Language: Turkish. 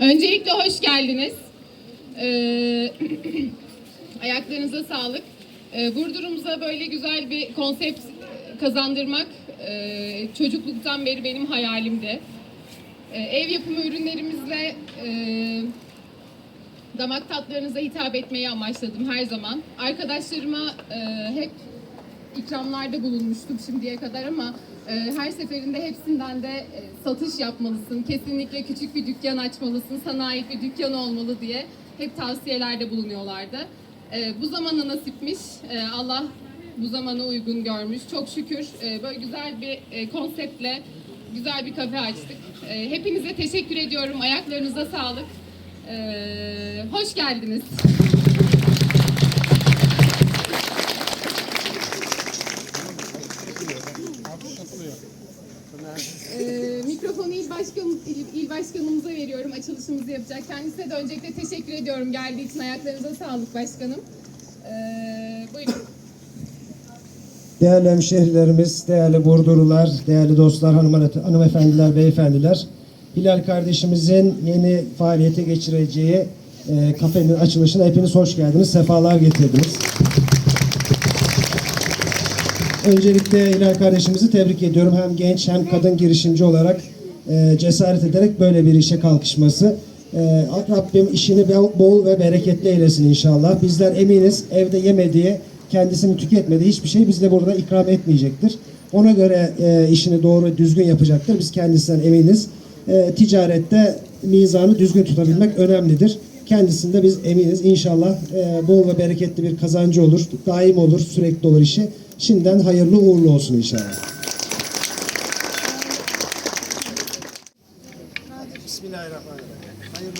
Öncelikle hoş geldiniz. Ee, ayaklarınıza sağlık. Ee, Burdur'umuza böyle güzel bir konsept kazandırmak e, çocukluktan beri benim hayalimdi. Ee, ev yapımı ürünlerimizle e, damak tatlarınıza hitap etmeyi amaçladım her zaman. Arkadaşlarıma e, hep ikramlarda bulunmuştum şimdiye kadar ama e, her seferinde hepsinden de e, satış yapmalısın, kesinlikle küçük bir dükkan açmalısın, sana ait bir dükkan olmalı diye hep tavsiyelerde bulunuyorlardı. E, bu zamana nasipmiş, E, Allah bu zamanı uygun görmüş. Çok şükür e, böyle güzel bir e, konseptle güzel bir kafe açtık. E, hepinize teşekkür ediyorum, ayaklarınıza sağlık. E, hoş geldiniz. Ee, mikrofonu il, başkan, il, il başkanımıza veriyorum. Açılışımızı yapacak. Kendisine de öncelikle teşekkür ediyorum geldiği için. Ayaklarınıza sağlık başkanım. Ee, buyurun. Değerli hemşehrilerimiz, değerli Burdurlular, değerli dostlar, hanım, hanımefendiler, beyefendiler. Hilal kardeşimizin yeni faaliyete geçireceği e, kafenin açılışına hepiniz hoş geldiniz, sefalar getirdiniz. Öncelikle Hilal kardeşimizi tebrik ediyorum. Hem genç hem kadın girişimci olarak e, cesaret ederek böyle bir işe kalkışması. E, Rabbim işini bol- ve bereketli eylesin inşallah. Bizler eminiz evde yemediği, kendisini tüketmediği hiçbir şey bizde burada ikram etmeyecektir. Ona göre e, işini doğru düzgün yapacaktır. Biz kendisinden eminiz. E, ticarette mizanı düzgün tutabilmek önemlidir. Kendisinde biz eminiz. İnşallah e, bol ve bereketli bir kazancı olur. Daim olur, sürekli olur işi. Şimdiden hayırlı uğurlu olsun inşallah. Bismillahirrahmanirrahim. Hayırlı.